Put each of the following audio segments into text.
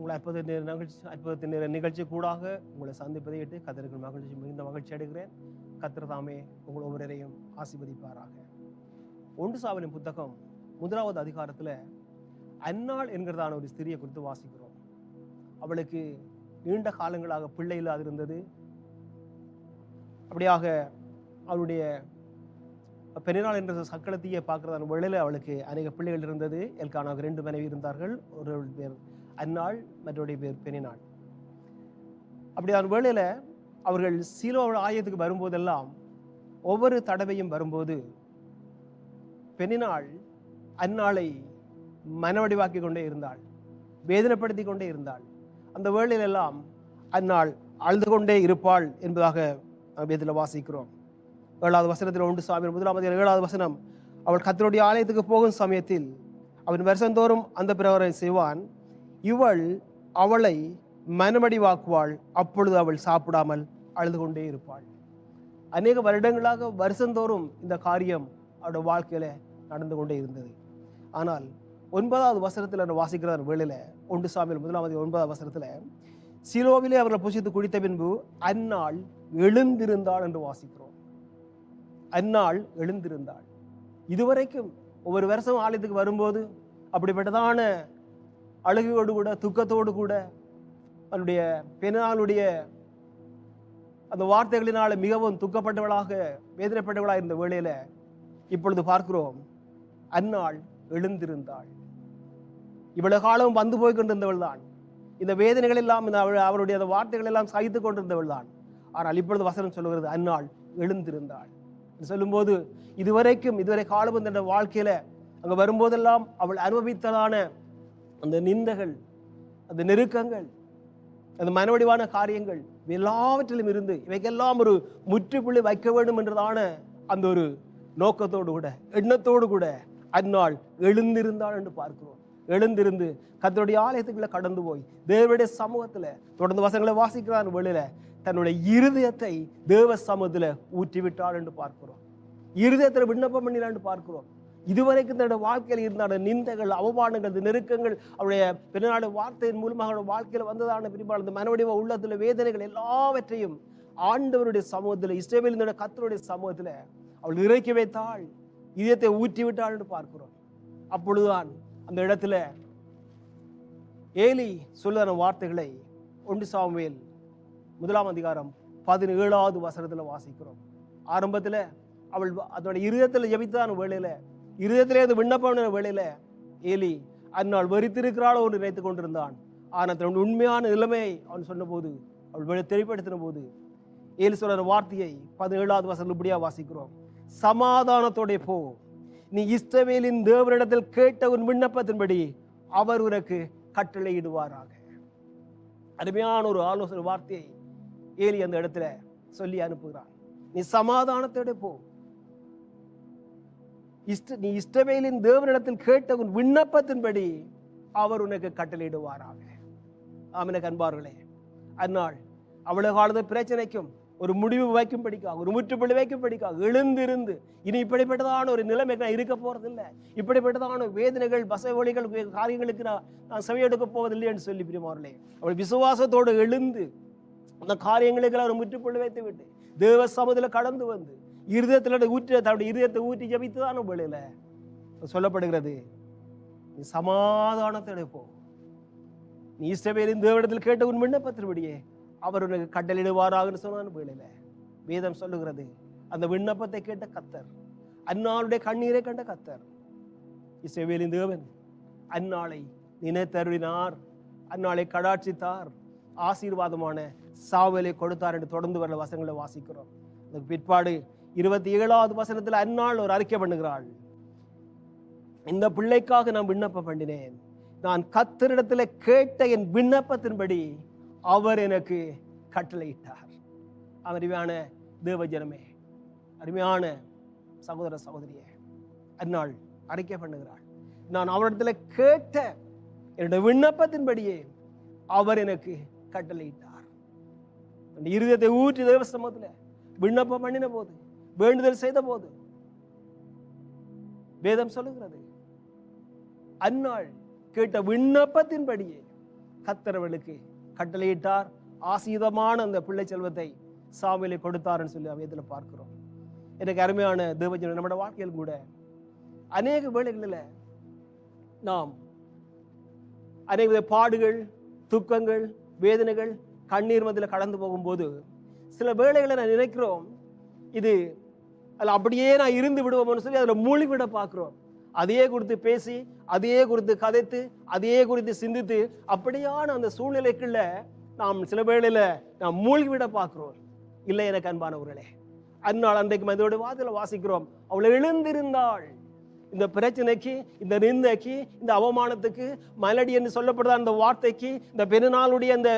உங்களை அற்புத நேர நிகழ்ச்சி அற்புதத்தின் நேர நிகழ்ச்சி கூடாக உங்களை சந்திப்பதை இட்டு கத்திற்கு மகிழ்ச்சி மிகுந்த மகிழ்ச்சி அடைகிறேன். கத்திரதாமே உங்கள் ஒவ்வொருவரையும் ஆசிர்வதிப்பாராக. ஒன்று சாவலின் புத்தகம் முதலாவது அதிகாரத்தில் அன்னாள் என்கிறதான ஒரு ஸ்திரியை குறித்து வாசிக்கிறோம். அவளுக்கு நீண்ட காலங்களாக பிள்ளை இல்லாது இருந்தது அப்படியாக அவளுடைய பெரினாள் என்ற சக்களத்தையே பார்க்கறதான வேளையில் அவளுக்கு அநேக பிள்ளைகள் இருந்தது. எல்கானாவுக்கு ரெண்டு மனைவி இருந்தார்கள். ஒரு பேர் அந்நாள் மற்றொரு பேர் அப்படி அப்படியான வேளையில் அவர்கள் சீலோ ஆயத்துக்கு வரும்போதெல்லாம் ஒவ்வொரு தடவையும் வரும்போது பெண்ணினாள் அந்நாளை மனவடிவாக்கி கொண்டே இருந்தாள் வேதனைப்படுத்தி கொண்டே இருந்தாள். அந்த வேளையிலெல்லாம் அந்நாள் அழுது கொண்டே இருப்பாள் என்பதாக வேதில் வாசிக்கிறோம். ஏழாவது வசனத்தில் ஒன்று சாமி முதலாம் ஏழாவது வசனம். அவள் கத்தருடைய ஆலயத்துக்கு போகும் சமயத்தில் அவன் வருஷந்தோறும் அந்த பிரகாரம் செய்வான். இவள் அவளை மனமடிவாக்குவாள். அப்பொழுது அவள் சாப்பிடாமல் அழுது கொண்டே இருப்பாள். அநேக வருடங்களாக வருஷந்தோறும் இந்த காரியம் அவருடைய வாழ்க்கையில நடந்து கொண்டே இருந்தது. ஆனால் ஒன்பதாவது வசனத்தில் நான் வாசிக்கிற வேளையில ஒன்று சாமியில் முதலாவது ஒன்பதாவது வசனத்தில் சிலோவிலே அவர்களை புசித்து குடித்த பின்பு அந்நாள் எழுந்திருந்தாள் என்று வாசிக்கிறோம். அந்நாள் எழுந்திருந்தாள். இதுவரைக்கும் ஒவ்வொரு வருஷம் ஆலயத்துக்கு வரும்போது அப்படிப்பட்டதான அழுகையோடு கூட துக்கத்தோடு கூட அவனுடைய பெண்ணாளுடைய அந்த வார்த்தைகளினால மிகவும் துக்கப்பட்டவளாக வேதனைப்பட்டவளாக இருந்த வேளையில இப்பொழுது பார்க்கிறோம் அந்நாள் எழுந்திருந்தாள். இவ்வளவு காலம் வந்து போய் கொண்டிருந்தவள் தான் இந்த வேதனைகள் எல்லாம் இந்த அவள் அவருடைய அந்த வார்த்தைகள் எல்லாம் சகித்து கொண்டிருந்தவள் தான் ஆனால் இப்பொழுது வசனம் சொல்லுகிறது அந்நாள் எழுந்திருந்தாள். சொல்லும்போது இதுவரைக்கும் இதுவரை காலம் இந்த வாழ்க்கையில அங்க வரும்போதெல்லாம் அவள் அனுபவித்ததான அந்த நிந்தைகள் அந்த நெருக்கங்கள் அந்த மனவடிவான காரியங்கள் எல்லாவற்றிலும் இருந்து இவைக்கெல்லாம் ஒரு முற்றுப்புள்ளி வைக்க வேண்டும் என்றதான அந்த ஒரு நோக்கத்தோடு கூட எண்ணத்தோடு கூட அந்நாள் எழுந்திருந்தாள் என்று பார்க்கிறோம். எழுந்திருந்து கத்தருடைய ஆலயத்துக்குள்ள கடந்து போய் தேவனுடைய சமூகத்துல தொடர்ந்து வசங்களை வாசிக்கிறான் வெளியில தன்னுடைய இருதயத்தை தேவ சமூகத்துல ஊற்றி விட்டாள் என்று பார்க்கிறோம். இருதயத்துல விண்ணப்பம் பண்ணினான்னு பார்க்கிறோம். இதுவரைக்கும் தன்னுடைய வாழ்க்கையில் இருந்தான நிந்தைகள் அவமானங்கள் நெருக்கங்கள் அவருடைய பின்னாடு வார்த்தையின் மூலமாக அவருடைய வாழ்க்கையில் வந்ததான பெரும்பாலும் இந்த மனவடிவ உள்ளத்தில் வேதனைகள் எல்லாவற்றையும் ஆண்டவருடைய சமூகத்தில் இஸ்ரேவேல் இந்த கத்தருடைய சமூகத்தில் அவள் இறக்கி வைத்தாள். இதயத்தை ஊற்றி விட்டாள் என்று பார்க்கிறோம். அப்பொழுதுதான் அந்த இடத்துல ஏலி சொல்லுதான வார்த்தைகளை ஒன்று சாமுவேல் முதலாம் அதிகாரம் பதினேழாவது வசனத்தில் வாசிக்கிறோம். ஆரம்பத்தில் அவள் அதோட இருதயத்தில் ஜபித்தான வேலையில் இருதயத்திலே அந்த விண்ணப்பம் வேளையில ஏலி அந்நாள் வெறித்திருக்கிறாளோ என்று நினைத்து கொண்டிருந்தான். ஆனால் தன்னுடைய உண்மையான நிலைமையை அவன் சொன்னபோது அவள் தெளிப்படுத்தின போது ஏலி சொல்ற வார்த்தையை பதினேழாவது வசனம் இப்படியாக வாசிக்கிறோம். சமாதானத்தோட போ. நீ இஸ்ரவேலின் தேவனிடத்தில் கேட்ட உன் விண்ணப்பத்தின்படி அவர் உனக்கு கட்டளையிடுவாராக. அருமையான ஒரு ஆலோசனை வார்த்தையை ஏலி அந்த இடத்துல சொல்லி அனுப்புகிறான். நீ சமாதானத்தோட போ. இஷ்ட நீ இஷ்டவேலின் தேவனிடத்தில் கேட்ட உன் விண்ணப்பத்தின்படி அவர் உனக்கு கட்டளையிடுவாராக. ஆமின கண்பார்களே அந்நாள் அவ்வளவு காலத்து பிரச்சனைக்கும் ஒரு முடிவு வைக்கும்படிக்காக ஒரு முற்றுப்புள்ளி வைக்கும்படிக்காக எழுந்திருந்து இனி இப்படிப்பட்டதான ஒரு நிலைமை நான் இருக்க போறதில்லை. இப்படிப்பட்டதான வேதனைகள் பசை ஒளிகள் காரியங்களுக்கு நான் நான் செவையெடுக்க போவதில்லைன்னு சொல்லி பிரிமார்களே அவள் விசுவாசத்தோடு எழுந்து அந்த காரியங்களுக்கு ஒரு முற்றுப்புள்ளி வைத்து விட்டு தேவ சமூகத்தில் கடந்து வந்து இருதயத்தில் ஊற்றி தன்னுடைய இருதயத்தை ஊற்றி ஜபித்துதான் வேளையில சொல்லப்படுகிறது நீ சமாதானத்தை எடுப்போம் நீ இஷ்டபேரின் தேவனத்தில் கேட்ட உன் விண்ணப்பத்தின்படியே அவர் உனக்கு கட்டளிடுவாராகன்னு சொன்னான்னு வேளையில. வேதம் சொல்லுகிறது அந்த விண்ணப்பத்தை கேட்ட கத்தர் அந்நாளுடைய கண்ணீரை கண்ட கத்தர் இசைவேலின் தேவன் அந்நாளை நினைத்தருளினார் அந்நாளை கடாட்சித்தார் ஆசீர்வாதமான சாவலை கொடுத்தார் என்று தொடர்ந்து வர வசங்களை வாசிக்கிறோம். அதுக்கு பிற்பாடு இருபத்தி ஏழாவது வசனத்தில் அந்நாள் ஒரு அறிக்கை பண்ணுகிறாள். இந்த பிள்ளைக்காக நான் விண்ணப்பம் பண்ணினேன். நான் கத்தரிடத்தில் கேட்ட என் விண்ணப்பத்தின்படி அவர் எனக்கு கட்டளையிட்டார். அருமையான தேவஜனமே அருமையான சகோதர சகோதரியே அந்நாள் அறிக்கை பண்ணுகிறாள். நான் அவரிடத்துல கேட்ட என்னுடைய விண்ணப்பத்தின்படியே அவர் எனக்கு கட்டளையிட்டார். இருதயத்தை ஊற்றி தேவசமத்தில் விண்ணப்பம் பண்ணின போது வேண்டுதல் செய்த போது வேதம் சொல்லுகிறது அந்நாள் கேட்ட விண்ணப்பத்தின்படியே கத்தரவளுக்கு கட்டளையிட்டார். ஆசீதமான அந்த பிள்ளை செல்வத்தை சாமியிலே கொடுத்தாருன்னு சொல்லி வேதத்தில் பார்க்கிறோம். எனக்கு அருமையான தேவஜன நம்முடைய வாழ்க்கையில் கூட அநேக வேளைகளில் நாம் அநேக வித பாடுகள் துக்கங்கள் வேதனைகள் கண்ணீர் மத்தியில் கடந்து போகும்போது சில வேளைகளை நான் நினைக்கிறோம் இது அதில் அப்படியே நான் இருந்து விடுவோம்னு சொல்லி அதில் மூழ்கிவிட பார்க்குறோம். அதையே குறித்து பேசி அதையே குறித்து கதைத்து அதையே குறித்து சிந்தித்து அப்படியான அந்த சூழ்நிலைக்குள்ள நாம் சில வேளையில் நாம் மூழ்கிவிட பார்க்குறோம். இல்லை எனக்கு அன்பானவர்களே அந்நாள் அன்றைக்கு மதியோட வாதில் வாசிக்கிறோம். அவளை எழுந்திருந்தாள். இந்த பிரச்சனைக்கு இந்த நிந்தைக்கு இந்த அவமானத்துக்கு மலடி என்று சொல்லப்படுற அந்த வார்த்தைக்கு இந்த பெருநாளுடைய அந்த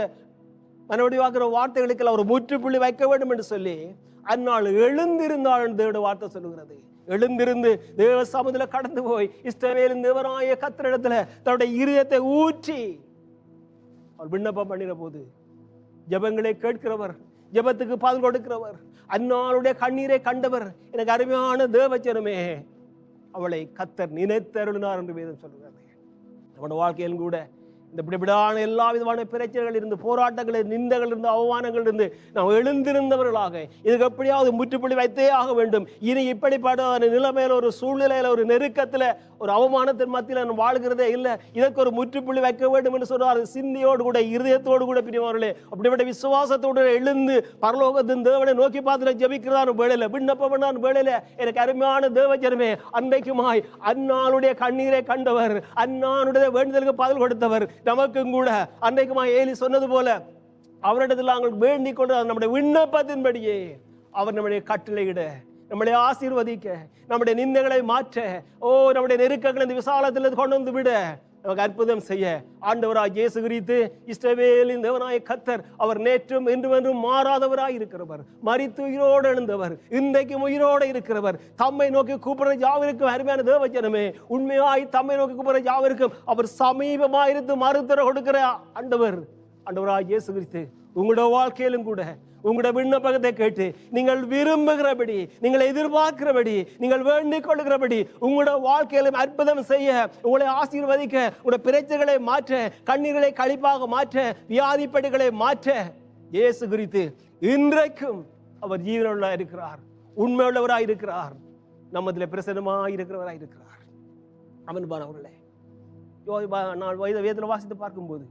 மறுபடியும் வார்த்தைகளுக்கு அவர் முற்றுப்புள்ளி வைக்க வேண்டும் என்று சொல்லி அந்நாள் எழுந்திருந்தாள் என்று வார்த்தை சொல்லுகிறது. எழுந்திருந்து தேவ சமுதல கடந்து போய் இஷ்டவேலின் தேவராய கத்திரிடத்துல தன்னுடைய இருதயத்தை ஊற்றி அவர் விண்ணப்பம் பண்ணின போது ஜெபங்களை கேட்கிறவர் ஜெபத்துக்கு பதில் கொடுக்கிறவர் அந்நாளுடைய கண்ணீரை கண்டவர். எனக்கு அருமையான தேவச்சனமே அவளை கத்தர் நினைத்தருளினார் என்று வேதம் சொல்லுகிறது. நம்முடைய வாழ்க்கையிலும் கூட இந்த இப்படிப்படான எல்லா விதமான பிரச்சனைகள் இருந்து போராட்டங்கள் இருந்து, நிந்தகள் இருந்து அவமானங்கள் இருந்து நாம் எழுந்திருந்தவர்களாக இதுக்கு எப்படியாவது முற்றுப்புள்ளி வைத்தே ஆக வேண்டும். இனி இப்படிப்பட்ட ஒரு நிலைமையில் ஒரு சூழ்நிலையில் ஒரு நெருக்கத்தில் ஒரு அவமானத்தின் மத்தியில் நான் வாழ்கிறதே இல்லை. இதற்கு ஒரு முற்றுப்புள்ளி வைக்க வேண்டும் என்று சொன்னார். சிந்தியோடு கூட இருதயத்தோடு கூட பிரிவார்களே அப்படிப்பட்ட விசுவாசத்தோடு எழுந்து பரலோகத்தின் தேவனை நோக்கி பார்த்து ஜபிக்கிறதான் வேலையில விண்ணப்பம் பண்ணான் வேலையில எனக்கு அருமையான தேவஜனமே அன்றைக்குமாய் அன்னாளுடைய கண்ணீரை கண்டவர் அன்னானுடைய வேண்டுதலுக்கு பதில் கொடுத்தவர் நமக்கும் கூட. அன்றைக்குமாய் ஏலி சொன்னது போல அவரிடத்தில் நாங்கள் வேண்டிக் கொண்டு நம்முடைய விண்ணப்பத்தின்படியே. அவர் நம்முடைய கட்டளையிட நம்மளை ஆசீர்வதிக்க. நம்முடைய நிந்தைகளை மாற்ற. ஓ நம்முடைய நெருக்கங்களை இந்த விசாலத்தில் கொண்டு வந்து விட. நமக்கு அற்புதம் செய்ய. ஆண்டவராய் இயேசு குறித்து இஸ்ரவேலின் தேவனாய கத்தர் அவர் நேற்றும் என்றும் என்றும் மாறாதவராய் இருக்கிறவர். மறித்து உயிரோடு எழுந்தவர். இன்றைக்கும் உயிரோடு இருக்கிறவர். தம்மை நோக்கி கூப்பிடுற யாவருக்கும் அருமையான தேவஜனமே உண்மையாய் தம்மை நோக்கி கூப்பிடுற யாவருக்கும் அவர் சமீபமாயிருந்து மறுத்தர கொடுக்கிற ஆண்டவர் ஆண்டவராய் இயேசு குறித்து உங்களோட வாழ்க்கையிலும் கூட உங்களோட விண்ணப்பத்தை கேட்டு நீங்கள் விரும்புகிறபடி நீங்கள் எதிர்பார்க்கிறபடி நீங்கள் வேண்டிக் கொள்கிறபடி உங்களோட வாழ்க்கையிலும் அற்புதம் செய்ய உங்களை ஆசீர்வதிக்க உங்களோட பிரச்சனைகளை மாற்ற கண்ணீர்களை கழிப்பாக மாற்ற வியாதிப்படிகளை மாற்ற இயேசு குறித்து இன்றைக்கும் அவர் ஜீவனுள்ளவராக இருக்கிறார். உண்மையுள்ளவராக இருக்கிறார். நம்மதில் பிரசனமாக இருக்கிறவராக இருக்கிறார். அவன்பானவர்களே நான் வயது வேதத்தில் வாசித்து பார்க்கும்போது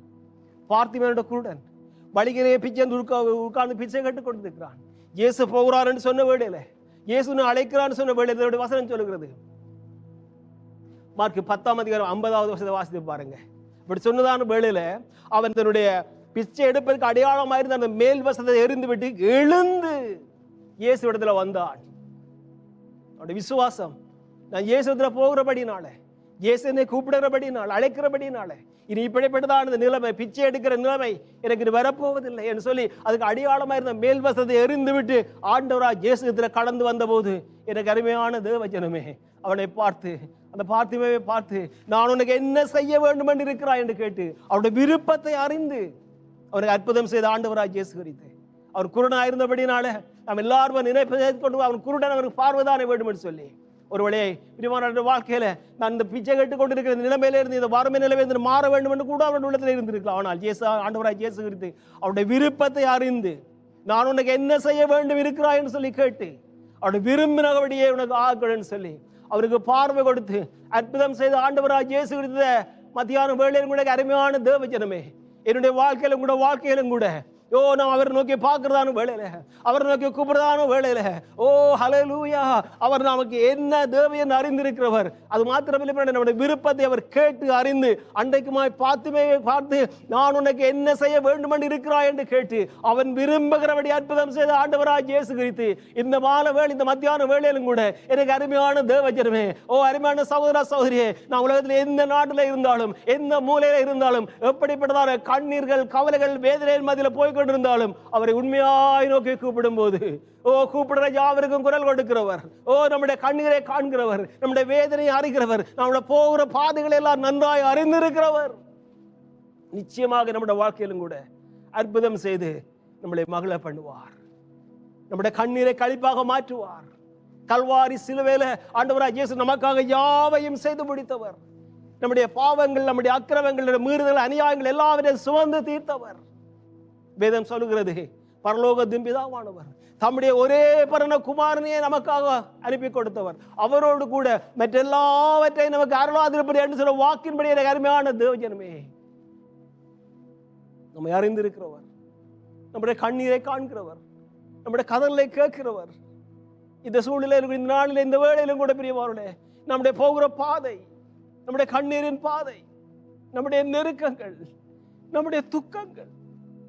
பார்த்திமனோட குருடன் வழிகிறே பிச்சை உட்கா உட்கார்ந்து பிச்சை கட்டு கொடுத்துருக்கிறான் இயேசு போகிறாருன்னு சொன்ன வேளையில இயேசுன்னு அழைக்கிறான்னு சொன்ன வேடையில வசனம் சொல்லுகிறது. மார்க் பத்தாம் அதிகாரம் ஐம்பதாவது வருஷத்தை வாசித்து பாருங்க. இப்படி சொன்னதான வேளையில அவன் தன்னுடைய பிச்சை எடுப்பதற்கு அடையாளமாக இருந்த அந்த மேல் வசத்தை எரிந்து விட்டு எழுந்து இயேசு இடத்துல வந்தான். அவனுடைய விசுவாசம். நான் இயேசு இடத்துல போகிறபடினால இயேசு என்னை கூப்பிடுறபடினால அழைக்கிறபடினால. இனி இப்படிப்பட்டதான இந்த நிலைமை பிச்சை எடுக்கிற நிலைமை எனக்கு இது வரப்போவதில்லை என்று சொல்லி அதுக்கு அடையாளமாக இருந்த மேல் வசத்தை எரிந்து விட்டு ஆண்டவராக இயேசு கடந்து வந்தபோது எனக்கு அருமையான தேவஜனமே அவனை பார்த்து அந்த பார்த்திமே பார்த்து நான் உனக்கு என்ன செய்ய வேண்டும் என்று இருக்கிறாய் என்று கேட்டு அவருடைய விருப்பத்தை அறிந்து அவனுக்கு அற்புதம் செய்த ஆண்டவராக இயேசு குறித்து அவர் குருடனாக இருந்தபடினால நாம் எல்லாரும் நினைப்பதை கொண்டு அவன் குருடன் அவனுக்கு பார்வைதானே வேண்டும் என்று சொல்லி ஒரு வழியை பிரிவான வாழ்க்கையில் நான் இந்த பிச்சை கட்டு கொண்டிருக்கிற இந்த நிலைமையில இருந்து இந்த வறுமை நிலைமையிலிருந்து மாற வேண்டும் என்று கூட அவருடைய உள்ளத்தில் இருந்திருக்கலாம். ஆனால் இயேசு ஆண்டவராய் இயேசு குறித்து அவருடைய விருப்பத்தை அறிந்து நான் உனக்கு என்ன செய்ய வேண்டும் இருக்கிறாய்? என்று சொல்லி கேட்டு அவருடைய விரும்பினபடியே உனக்கு ஆக்கணும்னு சொல்லி அவருக்கு பார்வை கொடுத்து அற்புதம் செய்த ஆண்டவராய் இயேசு குறித்த மத்தியான வேளையிலும் கூட அருமையான தேவஜனமே என்னுடைய வாழ்க்கையிலும் கூட வாழ்க்கையிலும் கூட ஓ நான் அவரை நோக்கி பார்க்கறதான வேலையில அவரை நோக்கி கூப்பிடுறதானு வேலையில ஓ ஹalleluya அவர் நமக்கு என்ன தேவை என்று அறிந்திருக்கிறவர். அது மாத்திரமில்லை இல்லை நம்முடைய விருப்பத்தை அவர் கேட்டு அறிந்து அன்றைக்குமாய் பார்த்துமே பார்த்து நான் உனக்கு என்ன செய்ய வேண்டும் என்று இருக்கிறாய் என்று கேட்டு அவன் விரும்புகிறபடி அற்புதம் செய்த ஆண்டவராக இயேசு கிறிஸ்து இந்த மாலை வேலை இந்த மத்தியான வேலையிலும் கூட எனக்கு அருமையான தேவஜனமே ஓ அருமையான சகோதர சகோதரியே நான் உலகத்தில் எந்த நாட்டில் இருந்தாலும் எந்த மூலையில இருந்தாலும் எப்படிப்பட்டதான கண்ணீர்கள் கவலைகள் வேதனையின் மதியில் போய் கொண்டிருந்தாலும் அவரை உண்மையாய் நோக்கி கூப்பிடும் போது ஓ கூப்பிடுற யாவருக்கும் குரல் கொடுக்கிறவர். ஓ நம்முடைய கண்ணீரை காண்கிறவர். நம்முடைய வேதனையை அறிகிறவர். நம்மளை போகிற பாதைகளை எல்லாம் நன்றாய் அறிந்திருக்கிறவர். நிச்சயமாக நம்முடைய வாழ்க்கையிலும் கூட அற்புதம் செய்து நம்மளை மகள பண்ணுவார். நம்முடைய கண்ணீரை கழிப்பாக மாற்றுவார். கல்வாரி சிலுவையில் ஆண்டவராக இயேசு நமக்காக யாவையும் செய்து முடித்தவர். நம்முடைய பாவங்கள் நம்முடைய அக்கிரமங்கள் மீறுதல் அநியாயங்கள் எல்லாவற்றையும் சுமந்து தீர்த்தவர். வேதம் சொல்லுகிறது. பரலோக திம்பிதாவானவர் தம்முடைய ஒரே பரண குமாரனையே நமக்காக அனுப்பி கொடுத்தவர். அவரோடு கூட மற்றெல்லாவற்றையும் நமக்கு அருளாதிருப்படி என்று சொல்ல வாக்கின்படி எனக்கு அருமையான தேவஜனமே. நம்மை அறிந்திருக்கிறவர். நம்முடைய கண்ணீரை காண்கிறவர். நம்முடைய கதலை கேட்கிறவர். இந்த சூழ்நிலையில் இந்த நாளில் இந்த வேளையிலும் கூட பிரியமானே நம்முடைய போகிற பாதை நம்முடைய கண்ணீரின் பாதை நம்முடைய நெருக்கங்கள் நம்முடைய துக்கங்கள்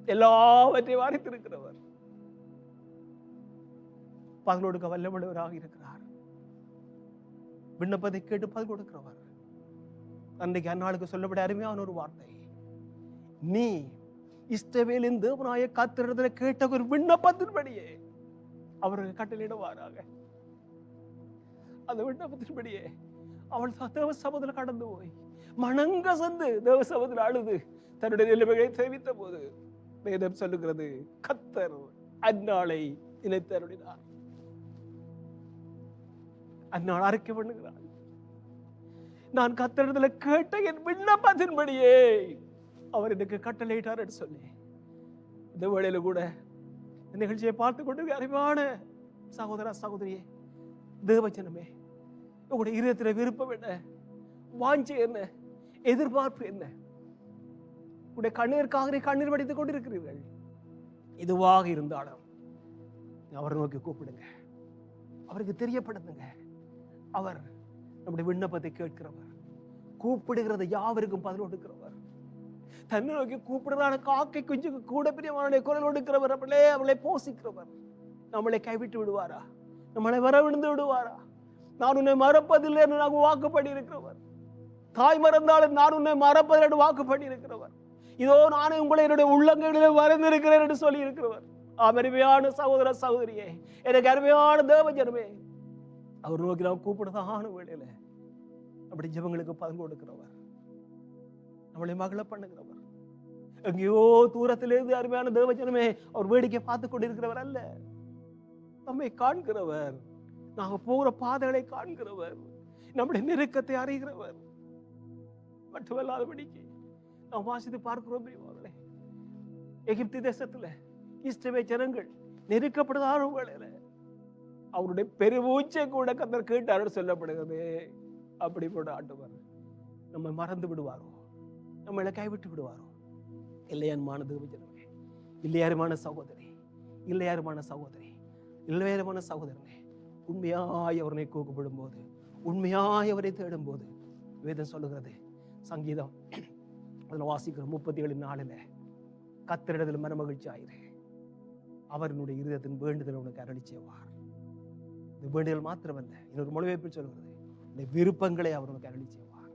எல்லாவற்றையும் அறிந்திருக்கிறவர். பதில் கொடுக்க வல்லமுள்ளவராக இருக்கிறார். விண்ணப்பத்தை கேட்டு பதில் கொடுக்கிறவர். அன்றைக்கு அந்நாளுக்கு சொல்லப்பட அருமையான ஒரு வார்த்தை. நீ இஷ்டவேலின் தேவனாய காத்திரத்துல கேட்ட ஒரு விண்ணப்பத்தின்படியே அவருக்கு கட்டளையிடுவாராக. அந்த விண்ணப்பத்தின்படியே அவள் தேவ சபதில் கடந்து போய் மணங்க சந்து தேவ சபதில் அழுது தன்னுடைய நிலைமைகளை தெரிவித்த போது வேதம் சொல்லுகிறது. கத்தர் அந்நாளை நினைத்தருளினார் அந்நாள் அறிக்கை பண்ணுகிறார். நான் கத்தரிடத்துல கேட்ட என் விண்ணப்பத்தின்படியே அவர் எனக்கு கட்டளையிட்டார் என்று சொல்லி இந்த வேளையில கூட இந்த நிகழ்ச்சியை பார்த்து கொண்டு அறிவான சகோதரா சகோதரியே தேவச்சனமே உங்களுடைய இருதயத்தில் விருப்பம் என்ன? வாஞ்சி என்ன? எதிர்பார்ப்பு என்ன? உடைய கண்ணீருக்காக கண்ணீர் வடித்துக் கொண்டிருக்கிறீர்கள். இதுவாக இருந்தாலும் அவரை நோக்கி கூப்பிடுங்க. அவருக்கு தெரியப்படுத்துங்க. அவர் நம்முடைய விண்ணப்பத்தை கேட்கிறவர். கூப்பிடுகிறத யாவருக்கும் பதில் கொடுக்கிறவர். தன்னை நோக்கி கூப்பிடுறான காக்கை குஞ்சுக்கு கூட பிரியமான குரல் கொடுக்கிறவர். அவளே அவளை போசிக்கிறவர். நம்மளை கைவிட்டு விடுவாரா? நம்மளை வரவிழுந்து விடுவாரா? நான் உன்னை மறப்பதில்லை என்று நாங்கள் வாக்குப்படி இருக்கிறவர் தாய் மறந்தாலும் நான் உன்னை மறப்பதில் என்று வாக்குப்படி இருக்கிறவர் இதோ நானே உங்களை என்னுடைய உள்ளங்களிலே வரைந்திருக்கிறேன் என்று சொல்லி இருக்கிறவர் அருமையான சகோதர சகோதரியே எனக்கு அருமையான தேவஜனமே அவர் நோக்கி நாம் கூப்பிடுதான வேளையில அப்படி ஜபங்களுக்கு பதில் கொடுக்கிறவர். நம்மளை மகளை பண்ணுகிறவர். எங்கேயோ தூரத்திலிருந்து அருமையான தேவஜனமே அவர் வேடிக்கை பார்த்து கொண்டிருக்கிறவர் அல்ல. நம்மை காண்கிறவர். நாங்க போகிற பாதைகளை காண்கிறவர். நம்முடைய நெருக்கத்தை அறிகிறவர். மட்டுமல்லாதபடிக்கு நாம் வாசித்து பார்க்கிறோம் பிரியமானவர்களே. எகிப்து தேசத்தில் இஸ்ரவே ஜனங்கள் நெருக்கப்படுதான வேளையில அவருடைய பெருமூச்சை கூட கத்தர் கேட்டார் சொல்லப்படுகிறது. அப்படிப்பட்ட ஆண்டவர் நம்மை மறந்து விடுவாரோ? நம்மளை கைவிட்டு விடுவாரோ? இல்லையான்மான தேவஜனமே. இல்லையாருமான சகோதரி. இல்லையாருமான சகோதரி. இல்லையாருமான சகோதரனே. உண்மையாய் அவரனை கூக்கப்படும் போது உண்மையாய் அவரை தேடும் போது வேதம் சொல்லுகிறது. சங்கீதம் அதில் வாசிக்கிறோம் முப்பத்தி ஏழு நாளில் கத்திரிடத்தில் மனமகிழ்ச்சி ஆயிரு. அவரினுடைய இருதயத்தின் வேண்டுதல் உனக்கு அருளி செய்வார். இந்த வேண்டுதல் மாத்திரமல்ல இன்னொரு மொழிபெயர்ப்பு சொல்கிறது இந்த விருப்பங்களை அவர் உனக்கு அருளி செய்வார்.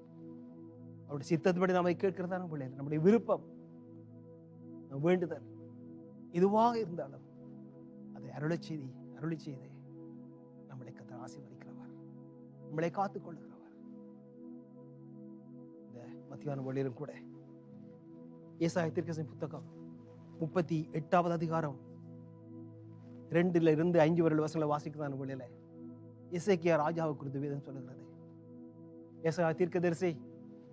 அவருடைய சித்தத்தின்படி நாம கேட்கிறதான பிள்ளைகள் நம்முடைய விருப்பம் வேண்டுதல் இதுவாக இருந்தாலும் அதை அருளை செய்தி அருளி செய்து நம்மளை கத்த ஆசீர்வதிக்கிறவர் நம்மளை காத்துக்கொள்ளுகிறவர். இந்த மத்தியான வழியிலும் கூட ஏசாய தீர்க்கசன் புத்தகம். முப்பத்தி எட்டாவது அதிகாரம். ரெண்டுல இருந்து ஐந்து வருட வசங்களை வாசிக்கிறான் வழியில இசைக்கியா ராஜாவை குறித்து வேதம் சொல்லுகிறது. ஏசாயா தீர்க்கதரிசி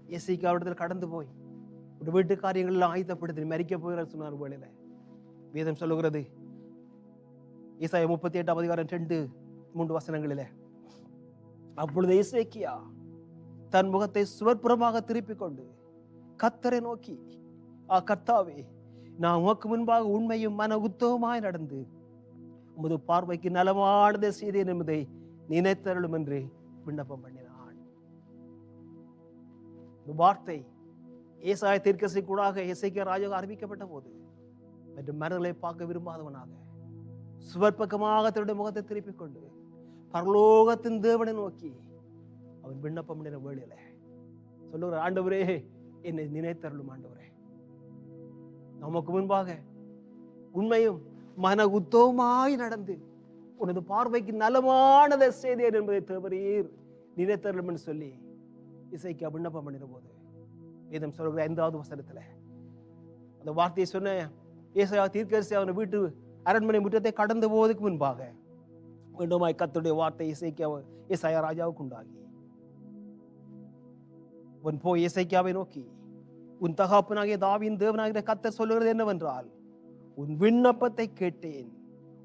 இசைக்கு அவரிடத்தில் கடந்து போய் ஒரு வீட்டு காரியங்கள்லாம் ஆயுதப்படுத்தி மறிக்க போகிறார் சொன்னார் வழியில வேதம் சொல்லுகிறது. இசாய முப்பத்தி எட்டாம் அதிகாரம் ரெண்டு மூன்று வசனங்களில. அப்பொழுது இசைக்கியா தன் முகத்தை சுவர்புறமாக திருப்பிக் கொண்டு கத்தரை நோக்கி ஆ கர்த்தாவே நான் உமக்கு முன்பாக உண்மையும் மன உத்தவமாய் நடந்து உமது பார்வைக்கு நலமானதை செய்தேன் என்பதை நினைத்தருளும் என்று விண்ணப்பம் பண்ணினான். இந்த வார்த்தை ஏசாய தீர்க்கசை கூடாக இசைக்க ராஜாக அறிவிக்கப்பட்ட போது மற்றும் மனங்களை பார்க்க விரும்பாதவனாக சுவர் பக்கமாக தன்னுடைய முகத்தை திருப்பிக் கொண்டு பரலோகத்தின் தேவனை நோக்கி அவன் விண்ணப்பம் பண்ணின வேளையில சொல்லுகிற ஆண்டவரே என்னை நினைத்தருளும் ஆண்டவரே. நமக்கு முன்பாக உண்மையும் மன உத்தவமாய் நடந்து உனது பார்வைக்கு நலமானதை செய்தேன் என்பதை தேவரீர் நினைத்தரலும் என்று சொல்லி இசைக்கு விண்ணப்பம் பண்ணின போது வேதம் சொல்கிற ஐந்தாவது வசனத்தில் அந்த வார்த்தையை சொன்ன ஏசாயா தீர்க்கரசி அவனை வீட்டு அரண்மனை முற்றத்தை கடந்து போவதுக்கு முன்பாக மீண்டுமாய் கத்துடைய வார்த்தை இசைக்கு இசையா ராஜாவுக்கு உண்டாகி. உன் போய் இசைக்காவை நோக்கி உன் தகாப்பனாகிய தாவின் தேவனாகிற கத்தர் சொல்லுகிறது என்னவென்றால் உன் விண்ணப்பத்தை கேட்டேன்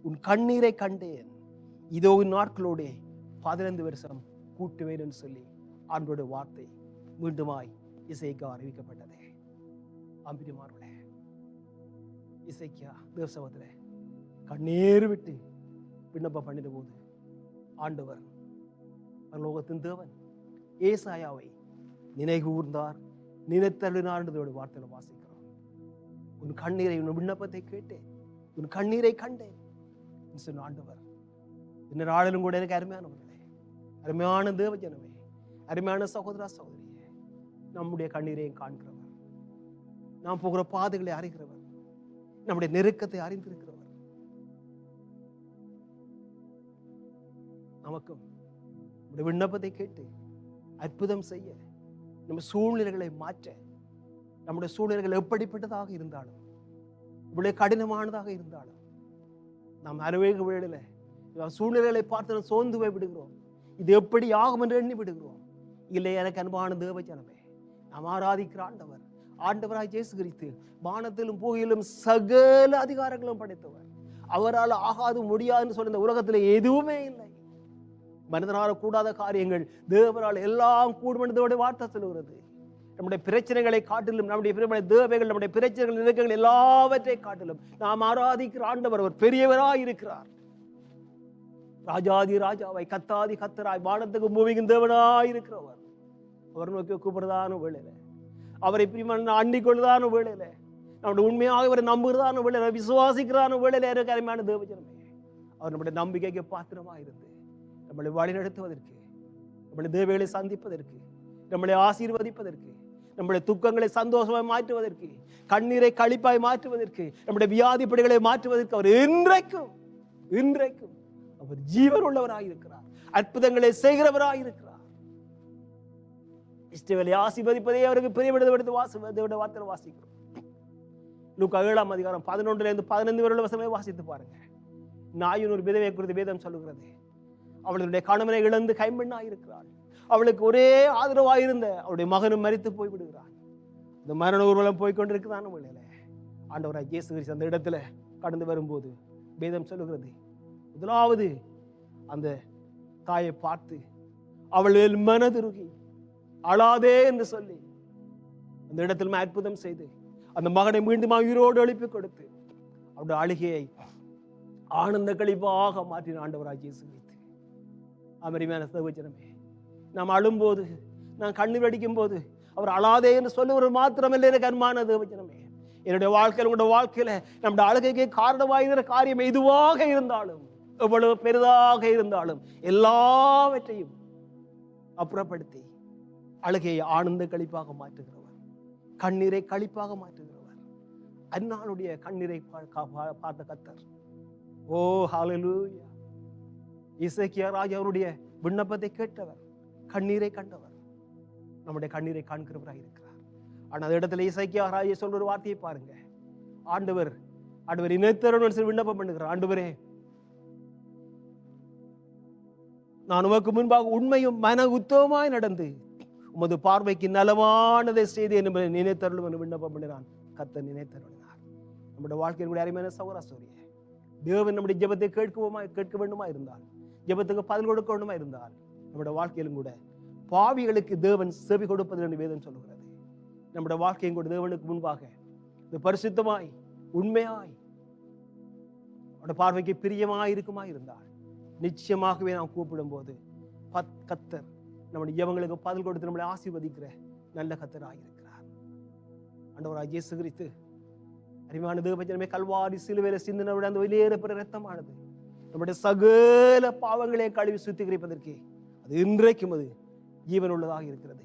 உன் கண்ணீரை கண்டேன். இதோ உன் நாட்களோடே பதினைந்து வருஷம் கூட்டுவேன் என்று சொல்லி ஆண்டோட வார்த்தை மீண்டுமாய் இசைக்கு அறிவிக்கப்பட்டது. அம்பிரிமார்களே இசைக்கியா தேவசவத்தில் கண்ணீர் விட்டு விண்ணப்பம் பண்ணின போது ஆண்டவர் பரலோகத்தின் தேவன் ஏசாயாவை நினைகூர்ந்தார் நினைத்தருளினார் வார்த்தையில வாசிக்கிறோம். உன் கண்ணீரை உன் விண்ணப்பத்தை கேட்டேன். உன் கண்ணீரை கண்டேன். சொன்ன ஆண்டவர் இன்னொரு நாளிலும் கூட எனக்கு அருமையானவர்களே. அருமையான தேவ ஜனமே அருமையான சகோதரா சகோதரியே நம்முடைய கண்ணீரையும் காண்கிறவர். நாம் போகிற பாதைகளை அறிகிறவர். நம்முடைய நெருக்கத்தை அறிந்திருக்கிறவர். நமக்கும் விண்ணப்பத்தை கேட்டு அற்புதம் செய்ய நம்ம சூழ்நிலைகளை மாற்ற நம்முடைய சூழ்நிலைகள் எப்படிப்பட்டதாக இருந்தாலும் இவ்வளவு கடினமானதாக இருந்தாலும் நாம் அறுவேக வேளையில் சூழ்நிலைகளை பார்த்து சோர்ந்து போய் விடுகிறோம். இது எப்படி ஆகும் என்று எண்ணி விடுகிறோம். இல்லை எனக்கு அன்பான தேவ ஜனமே நாம் ஆராதிக்கிற ஆண்டவர் ஆண்டவராய் இயேசு கிறிஸ்து வானத்திலும் பூயிலும் சகல அதிகாரங்களும் படைத்தவர். அவரால் ஆகாது முடியாதுன்னு சொல்லி இந்த உலகத்தில் எதுவுமே இல்லை. மனிதனால கூடாத காரியங்கள் தேவரால் எல்லாம் கூடும் வார்த்தை சொல்லுகிறது. நம்முடைய பிரச்சனைகளை காட்டிலும் நம்முடைய நம்முடைய தேவைகள் நம்முடைய பிரச்சனைகள் நெருக்கங்கள் எல்லாவற்றை காட்டிலும் நாம் ஆராதிக்கிற ஆண்டவர் அவர் பெரியவராய் இருக்கிறார். ராஜாதி ராஜாவை கத்தாதி கத்தராய் வானத்துக்கு பூமிக்கும் தேவனாய் இருக்கிறவர். அவர் நோக்கி கூப்பிடுறதான வேலையில அவரை பிரிமன் அண்டிக் வேலையில நம்முடைய உண்மையாக அவரை நம்புகிறதான வேலையில விசுவாசிக்கிறதான வேலையில எனக்கு அருமையான தேவஜனமே அவர் நம்முடைய நம்பிக்கைக்கு பாத்திரமா இருந்து நம்மளை வழிநடத்துவதற்கு நம்மளை தேவைகளை சந்திப்பதற்கு நம்மளை ஆசீர்வதிப்பதற்கு நம்முடைய துக்கங்களை சந்தோஷமாய் மாற்றுவதற்கு கண்ணீரை கழிப்பாய் மாற்றுவதற்கு நம்முடைய வியாதிப்படிகளை மாற்றுவதற்கு அவர் இன்றைக்கும் இன்றைக்கும் அவர் ஜீவன் உள்ளவராக இருக்கிறார். அற்புதங்களை செய்கிறவராக இருக்கிறார். இஷ்டவேலை ஆசிர்வதிப்பதே அவருக்கு எடுத்து வாசி வார்த்தை வாசிக்கிறோம். லூக்கா ஏழாம் அதிகாரம் பதினொன்றுல இருந்து பதினைந்து வரை வசமே வாசித்து பாருங்க. நாயின் ஒரு விதவை குறித்து வேதம் சொல்லுகிறது. அவளுடைய கணவனை இழந்து கைம்பெண்ணாய் இருக்கிறாள் அவளுக்கு ஒரே ஆதரவாக இருந்த அவளுடைய மகனும் மறித்து போய் விடுகிறான் இந்த மரண ஊர்வலம் போய் கொண்டிருக்குதான வேளையில ஆண்டவராய் இயேசு கிறிஸ்து அந்த இடத்துல கடந்து வரும்போது வேதம் சொல்லுகிறது. முதலாவது அந்த தாயை பார்த்து அவள் மனதுருகி அழாதே என்று சொல்லி அந்த இடத்தில் அற்புதம் செய்து அந்த மகனை மீண்டும் உயிரோடு எழுப்பி கொடுத்து அவருடைய அழுகையை ஆனந்த கழிப்பாக மாற்றின ஆண்டவராய் இயேசு கிறிஸ்து. அமரிமையான சகோச்சரமே நாம் அழும்போது நான் கண்ணீர் அடிக்கும் போது அவர் அழாதே என்று சொல்லுவது மாத்திரமல்ல எனக்கு அன்பான தேவஜனமே என்னுடைய வாழ்க்கையில் உங்களுடைய வாழ்க்கையில நம்முடைய அழுகைக்கு காரணமாகிற காரியம் எதுவாக இருந்தாலும் எவ்வளவு பெரிதாக இருந்தாலும் எல்லாவற்றையும் அப்புறப்படுத்தி அழுகையை ஆனந்த கழிப்பாக மாற்றுகிறவர் கண்ணீரை கழிப்பாக மாற்றுகிறவர். அந்நாளுடைய கண்ணீரை பா- பார்த்த கத்தர். ஓ ஹாலலூயா இசைக்கியா ராஜா அவருடைய விண்ணப்பத்தை கேட்டவர் கண்ணீரை கண்டவர். நம்முடைய கண்ணீரை காண்கிறவராக இருக்கிறார். ஆனால் அந்த இடத்துல இசைக்கியா ராஜா சொல்ற ஒரு வார்த்தையை பாருங்க. ஆண்டவர் ஆண்டவர் இணைத்தருடன் சொல்லி விண்ணப்பம் பண்ணுகிறார். ஆண்டவரே நான் உமக்கு முன்பாக உண்மையும் மன உத்தவமாய் நடந்து உமது பார்வைக்கு நலமானதை செய்தி என்பதை நினைத்தருளும் என்று விண்ணப்பம் பண்ணினான் கத்த நினைத்தருளினார் நம்முடைய வாழ்க்கையில் கூட அருமையான சௌராசூரிய தேவன் நம்முடைய ஜெபத்தை கேட்குவோமா கேட்க வேண்டுமா இருந்தால் ஜெபத்துக்கு பதில் கொடுக்கணுமா இருந்தால்? நம்முடைய வாழ்க்கையிலும் கூட. பாவிகளுக்கு தேவன் செவி கொடுப்பது என்று வேதம் சொல்லுகிறது. நம்முடைய வாழ்க்கையும் கூட தேவனுக்கு முன்பாக இந்த பரிசுத்தமாய் உண்மையாய் அவட பார்வைக்கு பிரியமாய் இருக்குமா இருந்தால் நிச்சயமாகவே நாம் கூப்பிடும் போது பத் கத்தர் நம்முடைய ஜெபங்களுக்கு பதில் கொடுத்து நம்மளை ஆசீர்வதிக்கிற நல்ல கத்தராக இருக்கிறார் அண்டவராக இயேசு கிறிஸ்து அருமையான தேவஜனமே கல்வாரி சிலுவையில விட அந்த வெளியேறப்பெற ரத்தமானது நம்முடைய சகல பாவங்களை கழுவி சுத்திகரிப்பதற்கு அது இன்றைக்கும் அது ஜீவன் உள்ளதாக இருக்கிறது.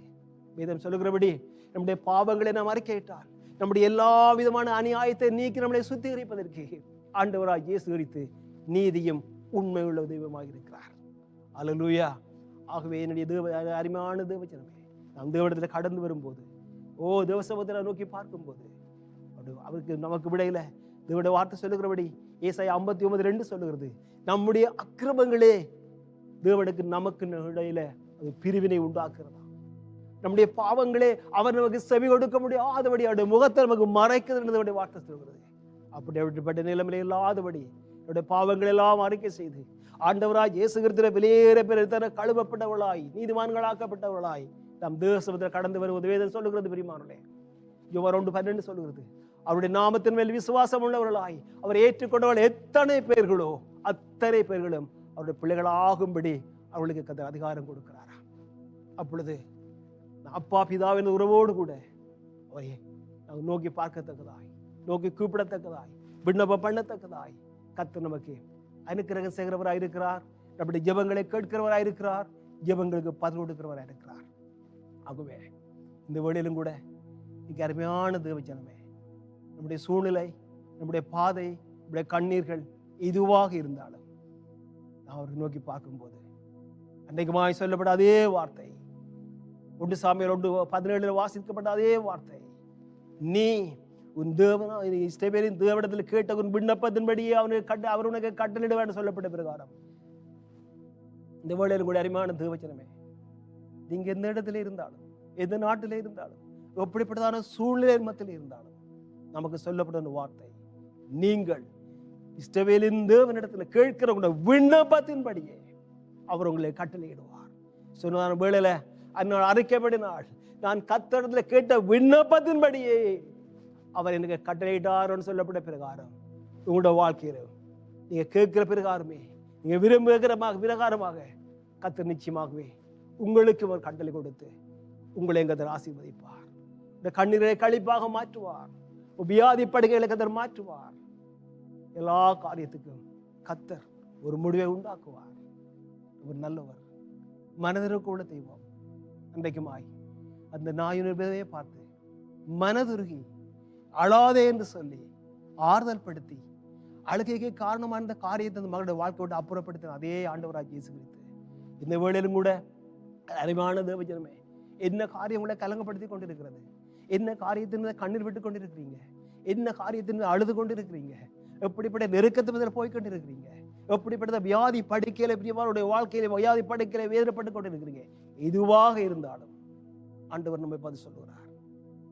வேதம் சொல்லுகிறபடி நம்முடைய பாவங்களை நாம் அறிக்கையிட்டால் நம்முடைய எல்லா விதமான அநியாயத்தை நீக்கி நம்மளை சுத்திகரிப்பதற்கு ஆண்டவராக இயேசு குறித்து நீதியும் உண்மை உள்ள தெய்வமாக இருக்கிறார். அலலூயா ஆகவே என்னுடைய தேவ அருமையான தேவஜனமே நாம் தேவடத்தில் கடந்து வரும்போது ஓ தேவசபத்தில் நோக்கி பார்க்கும்போது அவருக்கு நமக்கு விடையில தேவட வார்த்தை சொல்லுகிறபடி ஏசாய் ஐம்பத்தி ஒன்பது ரெண்டு சொல்லுகிறது. நம்முடைய அக்கிரமங்களே தேவனுக்கு நமக்கு இடையில அது பிரிவினை உண்டாக்குறதா? நம்முடைய பாவங்களே அவர் நமக்கு செவி கொடுக்க முடியாதபடி அவருடைய முகத்தை நமக்கு மறைக்கிறது வார்த்தை சொல்கிறது அப்படி அப்படிப்பட்ட நிலைமையில இல்லாதபடி என்னுடைய பாவங்கள் எல்லாம் அறிக்கை செய்து ஆண்டவராய் இயேசு கிறிஸ்துவின் வெளியேற பெருத்தன கழுவப்பட்டவளாய் நீதிமான்களாக்கப்பட்டவளாய் நம் தேசத்தில் கடந்து வருவது வேதம் சொல்லுகிறது பிரிமானுடைய யுவர் ஒன்று பன்னெண்டு சொல்லுகிறது. அவருடைய நாமத்தின் மேல் விசுவாசம் உள்ளவர்களாய் அவர் ஏற்றுக்கொண்டவள் எத்தனை பேர்களோ அத்தனை பேர்களும் அவருடைய பிள்ளைகளாகும்படி அவர்களுக்கு கத்த அதிகாரம் கொடுக்கிறாரா? அப்பொழுது அப்பா பிதாவின் உறவோடு கூட அவரை நாங்கள் நோக்கி பார்க்கத்தக்கதாய் நோக்கி கூப்பிடத்தக்கதாய் விண்ணப்பம் பண்ணத்தக்கதாய் கத்து நமக்கு அனுக்கிரகம் செய்கிறவராக இருக்கிறார் நம்முடைய ஜெபங்களை கேட்கிறவராக இருக்கிறார் ஜெபங்களுக்கு பதில் கொடுக்கிறவராக இருக்கிறார். ஆகவே இந்த வேளையிலும் கூட இங்கே அருமையான தேவஜனமே நம்முடைய சூழ்நிலை நம்முடைய பாதை நம்முடைய கண்ணீர்கள் எதுவாக இருந்தாலும் நான் அவரை நோக்கி பார்க்கும்போது அன்றைக்குமாய் சொல்லப்பட்ட அதே வார்த்தை. ஒன்று சாமியார் ஒன்று பதினேழுல வாசிக்கப்பட்ட அதே வார்த்தை. நீ உன் தேவனா இஸ்தேபேரின் தேவனத்தில் கேட்ட உன் விண்ணப்பத்தின்படியே அவனுக்கு கட்ட அவர் உனக்கு கட்டளிட சொல்லப்பட்ட பிரகாரம். இந்த வேளையில் கூட அருமையான தேவச்சனமே நீங்க எந்த இடத்துல இருந்தாலும் எந்த நாட்டிலே இருந்தாலும் எப்படிப்பட்டதான சூழ்நிலை மத்தியில் இருந்தாலும் நமக்கு சொல்லப்பட்ட ஒரு வார்த்தை நீங்கள் இஸ்டவேலின் தேவனிடத்தில் கேட்கிற உங்களுடைய விண்ணப்பத்தின்படியே அவர் உங்களை கட்டளையிடுவார். சொன்னார் வேளையில அந்நாள் அறிக்கைப்படினால் நான் கத்தடத்துல கேட்ட விண்ணப்பத்தின்படியே அவர் எனக்கு கட்டளையிட்டார்னு சொல்லப்பட்ட பிரகாரம் உங்களோட வாழ்க்கையில நீங்க கேட்கிற பிரகாரமே நீங்க விரும்புகிறமாக பிரகாரமாக கத்தர் நிச்சயமாகவே உங்களுக்கு ஒரு கட்டளை கொடுத்து உங்களை எங்க ஆசீர்வதிப்பார். இந்த கண்ணீரை கழிப்பாக மாற்றுவார். வியாதி படுகைகளை கத்தர் மாற்றுவார். எல்லா காரியத்துக்கும் கத்தர் ஒரு முடிவை உண்டாக்குவார். ஒரு நல்லவர். மனதிற்கு உள்ள தெய்வம். அன்றைக்குமாய் அந்த நாயுடைய பார்த்து மனதுருகி அழாதே என்று சொல்லி ஆறுதல் படுத்தி அழுகைக்கு காரணமான இந்த காரியத்தை அந்த மகளுடைய வாழ்க்கை விட்டு அப்புறப்படுத்தின அதே ஆண்டவராக இயேசு கிறிஸ்து. இந்த வேளையிலும் கூட அறிவான தேவஜனமே என்ன காரியம் உங்களை கலங்கப்படுத்தி கொண்டிருக்கிறது? என்ன காரியத்தின் கண்ணீர் விட்டு கொண்டிருக்கிறீங்க? என்ன காரியத்தின் அழுது கொண்டிருக்கிறீங்க? எப்படிப்பட்ட நெருக்கத்து மீது போய்கொண்டு இருக்கிறீங்க? எப்படிப்பட்ட வியாதி படுக்கையில பிரியமானுடைய வாழ்க்கையில வியாதி படுக்கையில வேதனைப்பட்டு கொண்டிருக்கிறீங்க? எதுவாக இருந்தாலும் ஆண்டவர் நம்மை பார்த்து சொல்லுகிறார்.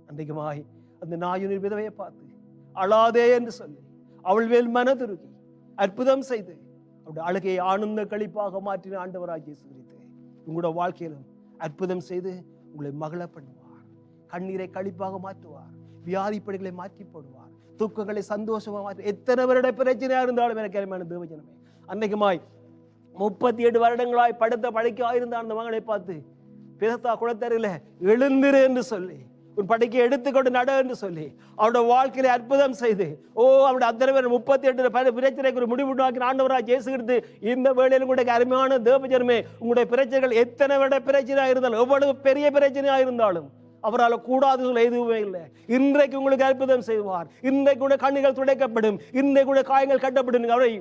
அன்றைக்குமாய் அந்த நாயுனின் விதவையை பார்த்து அழாதே என்று சொல்லி அவள் மேல் மனதுருகி அற்புதம் செய்து அவருடைய அழுகையை ஆனந்த கழிப்பாக மாற்றின ஆண்டவராகிய இயேசு உங்களோட வாழ்க்கையிலும் அற்புதம் செய்து உங்களை மகள பண்ணுவார் கண்ணீரை கழிப்பாக மாற்றுவார். வியாதிப்படிகளை மாற்றி போடுவார். துக்கங்களை சந்தோஷமாக மாற்றி எத்தனை வருட பிரச்சனையாக இருந்தாலும் எனக்கு அருமையான தேவஜனமே அன்னைக்குமாய் முப்பத்தி எட்டு வருடங்களாய் படுத்த படைக்காக இருந்த அந்த மகனை பார்த்து பிறத்தா குளத்தருல எழுந்திரு என்று சொல்லி உன் படைக்கு எடுத்துக்கொண்டு நட என்று சொல்லி அவருடைய வாழ்க்கையில அற்புதம் செய்து ஓ அவருடைய அத்தனை பேர் முப்பத்தி எட்டு பிரச்சனைக்கு ஒரு முடிவு உண்டாக்கி ஆண்டவராக ஜேசுகிறது இந்த வேளையில் உங்களுடைய அருமையான தேவஜனமே உங்களுடைய பிரச்சனைகள் எத்தனை விட பிரச்சனையாக இருந்தாலும் எவ்வளவு பெரிய பிரச்சனையாக இருந்தாலும் அவரால் கூடாது சொல்ல எதுவுமே இல்லை. இன்றைக்கு உங்களுக்கு அற்புதம் செய்வார். இன்றைக்கு கூட கண்ணுகள் துடைக்கப்படும். இன்றைக்கு கூட காயங்கள் கட்டப்படும். அவரை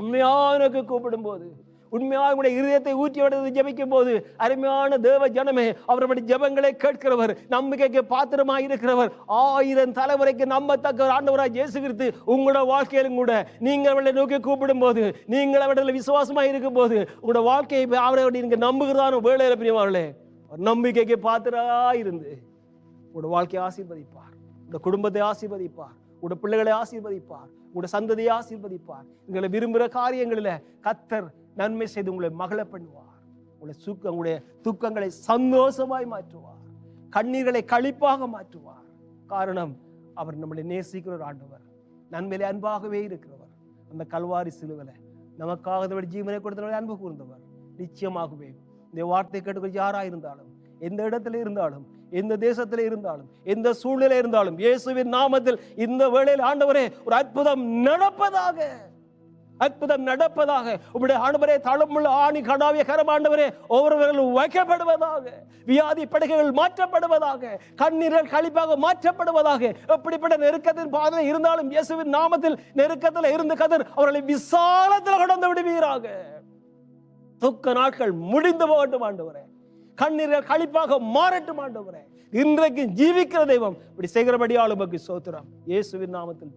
உண்மையானக்கு கூப்பிடும் போது உண்மையாக உடைய இருதயத்தை ஊற்றி விடுறது ஜெபிக்கும் போது அருமையான தேவ ஜனமே அவருடைய ஜெபங்களை கேட்கிறவர் நம்பிக்கைக்கு பாத்திரமாக இருக்கிறவர் ஆயிரம் தலைமுறைக்கு நம்பத்தக்க ஆண்டவராக இயேசு கிறிஸ்து உங்களோட வாழ்க்கையிலும் கூட நீங்கள் அவளை நோக்கி கூப்பிடும் போது நீங்கள் அவரில் விசுவாசமாக இருக்கும் போது உங்களோட வாழ்க்கையை அவரை நீங்கள் நம்புகிறதான வேலையில் பிரியமாவர்களே நம்பிக்கைக்கு பாத்திரா இருந்து உங்களோட வாழ்க்கையை ஆசீர்வதிப்பார். உங்களோட குடும்பத்தை ஆசீர்வதிப்பார். உங்களோட பிள்ளைகளை ஆசீர்வதிப்பார். உங்களோட சந்ததியை ஆசீர்வதிப்பார். உங்களை விரும்புகிற காரியங்களில் கத்தர் நன்மை செய்து உங்களை மகள பண்ணுவார். உங்களை சுக்க உங்களுடைய துக்கங்களை சந்தோஷமாய் மாற்றுவார். கண்ணீர்களை கழிப்பாக மாற்றுவார். காரணம் அவர் நம்மளை நேசிக்கிற ஒரு ஆண்டவர். நன்மையிலே அன்பாகவே இருக்கிறவர். அந்த கல்வாரி சிலுவில நமக்காக ஜீவனை கொடுத்தவரை அன்பு கூர்ந்தவர். நிச்சயமாகவே இந்த வார்த்தை கேட்டுக்கொண்டு யாராக இருந்தாலும் எந்த இடத்துல இருந்தாலும் எந்த தேசத்தில் இருந்தாலும் எந்த சூழ்நிலை இருந்தாலும் இயேசுவின் நாமத்தில் இந்த வேளையில் ஆண்டவரே ஒரு அற்புதம் நடப்பதாக அற்புதம் நடப்பதாக உங்களுடைய ஆண்டவரே தளமுள்ள ஆணி கடாவிய கரம் ஆண்டவரே ஒவ்வொருவர்களும் வைக்கப்படுவதாக வியாதி படுகைகள் மாற்றப்படுவதாக கண்ணீரல் கழிப்பாக மாற்றப்படுவதாக எப்படிப்பட்ட நெருக்கத்தின் பாதை இருந்தாலும் இயேசுவின் நாமத்தில் நெருக்கத்தில் இருந்து கதர் அவர்களை விசாலத்தில் கடந்து விடுவீராக. துக்க நாட்கள் முடிந்து போகட்டும் ஆண்டவரே. கண்ணீர்கள் கழிப்பாக மாறட்டும் ஆண்டவரே. இன்றைக்கு ஜீவிக்கிற தெய்வம் இப்படி செய்கிறபடியால் உமக்கு சோத்திரம் இயேசுவின் நாமத்தில்